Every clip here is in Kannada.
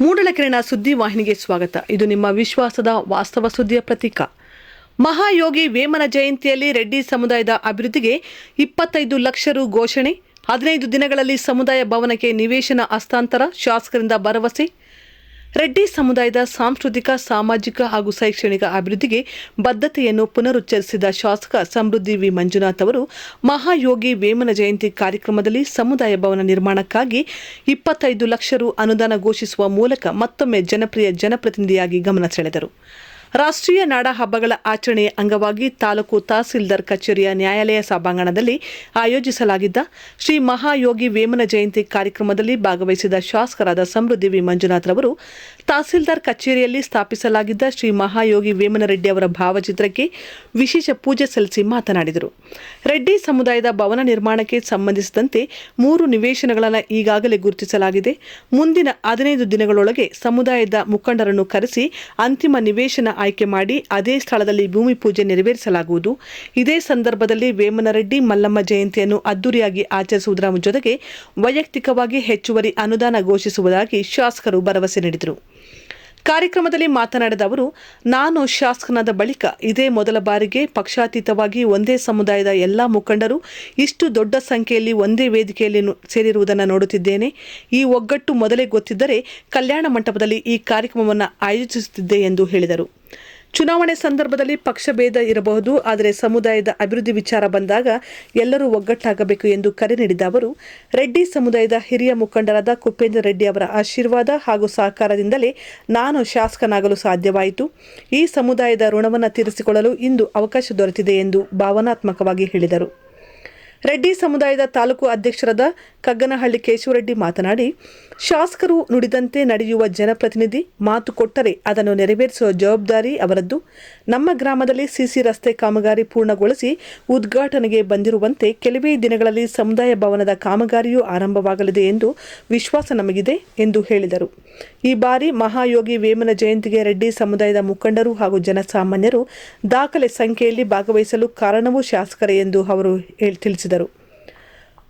ಮೂಡಲಕಿರಣ ಸುದ್ದಿ ವಾಹಿನಿಗೆ ಸ್ವಾಗತ. ಇದು ನಿಮ್ಮ ವಿಶ್ವಾಸದ ವಾಸ್ತವ ಸುದ್ದಿಯ ಪ್ರತೀಕ. ಮಹಾಯೋಗಿ ವೇಮನ ಜಯಂತಿಯಲ್ಲಿ ರೆಡ್ಡಿ ಸಮುದಾಯದ ಅಭಿವೃದ್ಧಿಗೆ ಇಪ್ಪತ್ತೈದು ಲಕ್ಷ ರು ಘೋಷಣೆ. ಹದಿನೈದು ದಿನಗಳಲ್ಲಿ ಸಮುದಾಯ ಭವನಕ್ಕೆ ನಿವೇಶನ ಹಸ್ತಾಂತರ. ಶಾಸಕರಿಂದ ಭರವಸೆ. ರೆಡ್ಡಿ ಸಮುದಾಯದ ಸಾಂಸ್ಕೃತಿಕ, ಸಾಮಾಜಿಕ ಹಾಗೂ ಶೈಕ್ಷಣಿಕ ಅಭಿವೃದ್ಧಿಗೆ ಬದ್ಧತೆಯನ್ನು ಪುನರುಚ್ಚರಿಸಿದ ಶಾಸಕ ಸಮೃದ್ಧಿ ವಿ. ಮಂಜುನಾಥ್ ಅವರು, ಮಹಾಯೋಗಿ ವೇಮನ ಜಯಂತಿ ಕಾರ್ಯಕ್ರಮದಲ್ಲಿ ಸಮುದಾಯ ಭವನ ನಿರ್ಮಾಣಕ್ಕಾಗಿ ಇಪ್ಪತ್ತೈದು ಲಕ್ಷ ರು ಅನುದಾನ ಘೋಷಿಸುವ ಮೂಲಕ ಮತ್ತೊಮ್ಮೆ ಜನಪ್ರಿಯ ಜನಪ್ರತಿನಿಧಿಯಾಗಿ ಗಮನ ಸೆಳೆದರು. ರಾಷ್ಟ್ರೀಯ ನಾಡ ಹಬ್ಬಗಳ ಆಚರಣೆಯ ಅಂಗವಾಗಿ ತಾಲೂಕು ತಹಸೀಲ್ದಾರ್ ಕಚೇರಿಯ ನ್ಯಾಯಾಲಯ ಸಭಾಂಗಣದಲ್ಲಿ ಆಯೋಜಿಸಲಾಗಿದ್ದ ಶ್ರೀ ಮಹಾಯೋಗಿ ವೇಮನ ಜಯಂತಿ ಕಾರ್ಯಕ್ರಮದಲ್ಲಿ ಭಾಗವಹಿಸಿದ ಶಾಸಕರಾದ ಸಮೃದ್ಧಿ ವಿ. ಮಂಜುನಾಥ್ ಅವರು ತಹಸೀಲ್ದಾರ್ ಕಚೇರಿಯಲ್ಲಿ ಸ್ಥಾಪಿಸಲಾಗಿದ್ದ ಶ್ರೀ ಮಹಾಯೋಗಿ ವೇಮನ ರೆಡ್ಡಿ ಅವರ ಭಾವಚಿತ್ರಕ್ಕೆ ವಿಶೇಷ ಪೂಜೆ ಸಲ್ಲಿಸಿ ಮಾತನಾಡಿದರು. ರೆಡ್ಡಿ ಸಮುದಾಯದ ಭವನ ನಿರ್ಮಾಣಕ್ಕೆ ಸಂಬಂಧಿಸಿದಂತೆ ಮೂರು ನಿವೇಶನಗಳನ್ನು ಈಗಾಗಲೇ ಗುರುತಿಸಲಾಗಿದೆ. ಮುಂದಿನ ಹದಿನೈದು ದಿನಗಳೊಳಗೆ ಸಮುದಾಯದ ಮುಖಂಡರನ್ನು ಕರೆಸಿ ಅಂತಿಮ ನಿವೇಶನ ಆಯ್ಕೆ ಮಾಡಿ ಅದೇ ಸ್ಥಳದಲ್ಲಿ ಭೂಮಿ ಪೂಜೆ ನೆರವೇರಿಸಲಾಗುವುದು. ಇದೇ ಸಂದರ್ಭದಲ್ಲಿ ವೇಮನರೆಡ್ಡಿ, ಮಲ್ಲಮ್ಮ ಜಯಂತಿಯನ್ನು ಅದ್ದೂರಿಯಾಗಿ ಆಚರಿಸುವುದರ ಜೊತೆಗೆ ವೈಯಕ್ತಿಕವಾಗಿ ಹೆಚ್ಚುವರಿ ಅನುದಾನ ಘೋಷಿಸುವುದಾಗಿ ಶಾಸಕರು ಭರವಸೆ ನೀಡಿದರು. ಕಾರ್ಯಕ್ರಮದಲ್ಲಿ ಮಾತನಾಡಿದ ಅವರು, ನಾನು ಶಾಸಕನಾದ ಬಳಿಕ ಇದೇ ಮೊದಲ ಬಾರಿಗೆ ಪಕ್ಷಾತೀತವಾಗಿ ಒಂದೇ ಸಮುದಾಯದ ಎಲ್ಲ ಮುಖಂಡರು ಇಷ್ಟು ದೊಡ್ಡ ಸಂಖ್ಯೆಯಲ್ಲಿ ಒಂದೇ ವೇದಿಕೆಯಲ್ಲಿ ಸೇರಿರುವುದನ್ನು ನೋಡುತ್ತಿದ್ದೇನೆ. ಈ ಒಗ್ಗಟ್ಟು ಮೊದಲೇ ಗೊತ್ತಿದ್ದರೆ ಕಲ್ಯಾಣ ಮಂಟಪದಲ್ಲಿ ಈ ಕಾರ್ಯಕ್ರಮವನ್ನು ಆಯೋಜಿಸುತ್ತಿದ್ದೆ ಎಂದು ಹೇಳಿದರು. ಚುನಾವಣೆ ಸಂದರ್ಭದಲ್ಲಿ ಪಕ್ಷಭೇದ ಇರಬಹುದು, ಆದರೆ ಸಮುದಾಯದ ಅಭಿವೃದ್ಧಿ ವಿಚಾರ ಬಂದಾಗ ಎಲ್ಲರೂ ಒಗ್ಗಟ್ಟಾಗಬೇಕು ಎಂದು ಕರೆ ನೀಡಿದ ಅವರು, ರೆಡ್ಡಿ ಸಮುದಾಯದ ಹಿರಿಯ ಮುಖಂಡರಾದ ಕುಪೇಂದ್ರ ರೆಡ್ಡಿ ಅವರ ಆಶೀರ್ವಾದ ಹಾಗೂ ಸಹಕಾರದಿಂದಲೇ ನಾನು ಶಾಸಕನಾಗಲು ಸಾಧ್ಯವಾಯಿತು. ಈ ಸಮುದಾಯದ ಋಣವನ್ನು ತೀರಿಸಿಕೊಳ್ಳಲು ಇಂದು ಅವಕಾಶ ದೊರೆತಿದೆ ಎಂದು ಭಾವನಾತ್ಮಕವಾಗಿ ಹೇಳಿದರು. ರೆಡ್ಡಿ ಸಮುದಾಯದ ತಾಲೂಕು ಅಧ್ಯಕ್ಷರಾದ ಕಗ್ಗನಹಳ್ಳಿ ಕೇಶವರೆಡ್ಡಿ ಮಾತನಾಡಿ, ಶಾಸಕರು ನುಡಿದಂತೆ ನಡೆಯುವ ಜನಪ್ರತಿನಿಧಿ ಮಾತು ಕೊಟ್ಟರೆ ಅದನ್ನು ನೆರವೇರಿಸುವ ಜವಾಬ್ದಾರಿ ಅವರದ್ದು. ನಮ್ಮ ಗ್ರಾಮದಲ್ಲಿ ಸಿಸಿ ರಸ್ತೆ ಕಾಮಗಾರಿ ಪೂರ್ಣಗೊಳಿಸಿ ಉದ್ಘಾಟನೆಗೆ ಬಂದಿರುವಂತೆ ಕೆಲವೇ ದಿನಗಳಲ್ಲಿ ಸಮುದಾಯ ಭವನದ ಕಾಮಗಾರಿಯೂ ಆರಂಭವಾಗಲಿದೆ ಎಂದು ವಿಶ್ವಾಸ ನಮಗಿದೆ ಎಂದು ಹೇಳಿದರು. ಈ ಬಾರಿ ಮಹಾಯೋಗಿ ವೇಮನ ಜಯಂತಿಗೆ ರೆಡ್ಡಿ ಸಮುದಾಯದ ಮುಖಂಡರು ಹಾಗೂ ಜನಸಾಮಾನ್ಯರು ದಾಖಲೆ ಸಂಖ್ಯೆಯಲ್ಲಿ ಭಾಗವಹಿಸಲು ಕಾರಣವೂ ಶಾಸಕರೇ ಎಂದು ಅವರು ತಿಳಿಸಿದರು.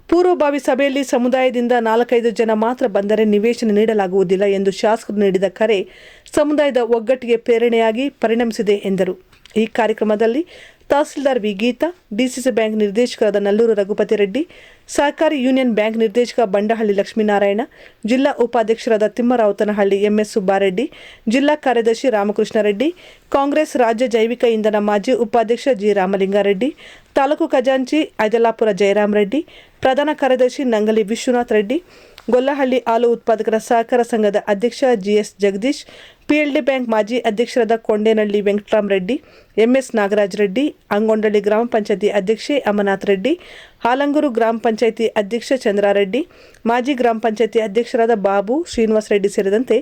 ಪೂರ್ವಭಾವಿ ಸಭೆಯಲ್ಲಿ ಸಮುದಾಯದಿಂದ ನಾಲ್ಕೈದು ಜನ ಮಾತ್ರ ಬಂದರೆ ನಿವೇಶನ ನೀಡಲಾಗುವುದಿಲ್ಲ ಎಂದು ಶಾಸಕರು ನೀಡಿದ ಕರೆ ಸಮುದಾಯದ ಒಗ್ಗಟ್ಟಿಗೆ ಪ್ರೇರಣೆಯಾಗಿ ಪರಿಣಮಿಸಿದೆ ಎಂದರು. ಈ ಕಾರ್ಯಕ್ರಮದಲ್ಲಿ tahsildar V Geetha, DCC bank ನಿರ್ದೇಶಕರಾದ ನಲ್ಲೂರು ರಘುಪತಿ ರೆಡ್ಡಿ, ಸಹಕಾರಿ ಯೂನಿಯನ್ ಬ್ಯಾಂಕ್ ನಿರ್ದೇಶಕ ಬಂಡಹಳ್ಳಿ ಲಕ್ಷ್ಮೀನಾರಾಯಣ, ಜಿಲ್ಲಾ ಉಪಾಧ್ಯಕ್ಷರಾದ ತಿಮ್ಮರಾವುತನಹಳ್ಳಿ ಎಂಎಸ್ ಸುಬ್ಬಾರೆಡ್ಡಿ, ಜಿಲ್ಲಾ ಕಾರ್ಯದರ್ಶಿ ರಾಮಕೃಷ್ಣ ರೆಡ್ಡಿ, ಕಾಂಗ್ರೆಸ್ ರಾಜ್ಯ ಜೈವಿಕ ಇಂಧನ ಮಾಜಿ ಉಪಾಧ್ಯಕ್ಷ ಜಿ. ರಾಮಲಿಂಗಾರೆಡ್ಡಿ, ತಾಲೂಕು ಖಜಾಂಚಿ ಐದಲಾಪುರ ಜಯರಾಮ್ ರೆಡ್ಡಿ, ಪ್ರಧಾನ ಕಾರ್ಯದರ್ಶಿ ನಂಗಲಿ ವಿಶ್ವನಾಥ್ ರೆಡ್ಡಿ, ಗೊಲ್ಲಹಳ್ಳಿ ಹಾಲು ಉತ್ಪಾದಕರ ಸಹಕಾರ ಸಂಘದ ಅಧ್ಯಕ್ಷ ಜಿಎಸ್ ಜಗದೀಶ್ ಪಿಎಲ್ಡಿ ಬ್ಯಾಂಕ್ ಮಾಜಿ ಅಧ್ಯಕ್ಷರಾದ ಕೊಂಡೇನಹಳ್ಳಿ ವೆಂಕಟರಾಮ್ ರೆಡ್ಡಿ ಎಂಎಸ್ ನಾಗರಾಜ್ ರೆಡ್ಡಿ ಅಂಗೊಂಡಳ್ಳಿ ಗ್ರಾಮ ಪಂಚಾಯತಿ ಅಧ್ಯಕ್ಷೆ ಅಮರನಾಥ್ ರೆಡ್ಡಿ, ಹಾಲಂಗೂರು ಗ್ರಾಮ ಪಂಚಾಯತಿ ಅಧ್ಯಕ್ಷ ಚಂದ್ರಾರೆಡ್ಡಿ, ಮಾಜಿ ಗ್ರಾಮ ಪಂಚಾಯತಿ ಅಧ್ಯಕ್ಷರಾದ ಬಾಬು ಶ್ರೀನಿವಾಸ್ ರೆಡ್ಡಿ ಸೇರಿದಂತೆ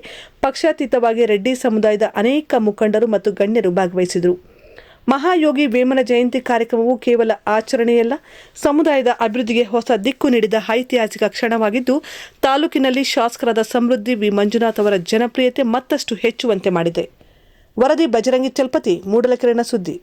ಪಕ್ಷಾತೀತವಾಗಿ ರೆಡ್ಡಿ ಸಮುದಾಯದ ಅನೇಕ ಮುಖಂಡರು ಮತ್ತು ಗಣ್ಯರು ಭಾಗವಹಿಸಿದರು. ಮಹಾಯೋಗಿ ವೇಮನ ಜಯಂತಿ ಕಾರ್ಯಕ್ರಮವು ಕೇವಲ ಆಚರಣೆಯಲ್ಲ, ಸಮುದಾಯದ ಅಭಿವೃದ್ಧಿಗೆ ಹೊಸ ದಿಕ್ಕು ನೀಡಿದ ಐತಿಹಾಸಿಕ ಕ್ಷಣವಾಗಿದ್ದು, ತಾಲೂಕಿನಲ್ಲಿ ಶಾಸಕರಾದ ಸಮೃದ್ಧಿ ವಿ. ಮಂಜುನಾಥ್ ಅವರ ಜನಪ್ರಿಯತೆ ಮತ್ತಷ್ಟು ಹೆಚ್ಚುವಂತೆ ಮಾಡಿದೆ. ವರದಿ ಬಜರಂಗಿ ಚಲ್ಪತಿ ಮೂಡಲಕಿರಣ ಸುದ್ದಿ.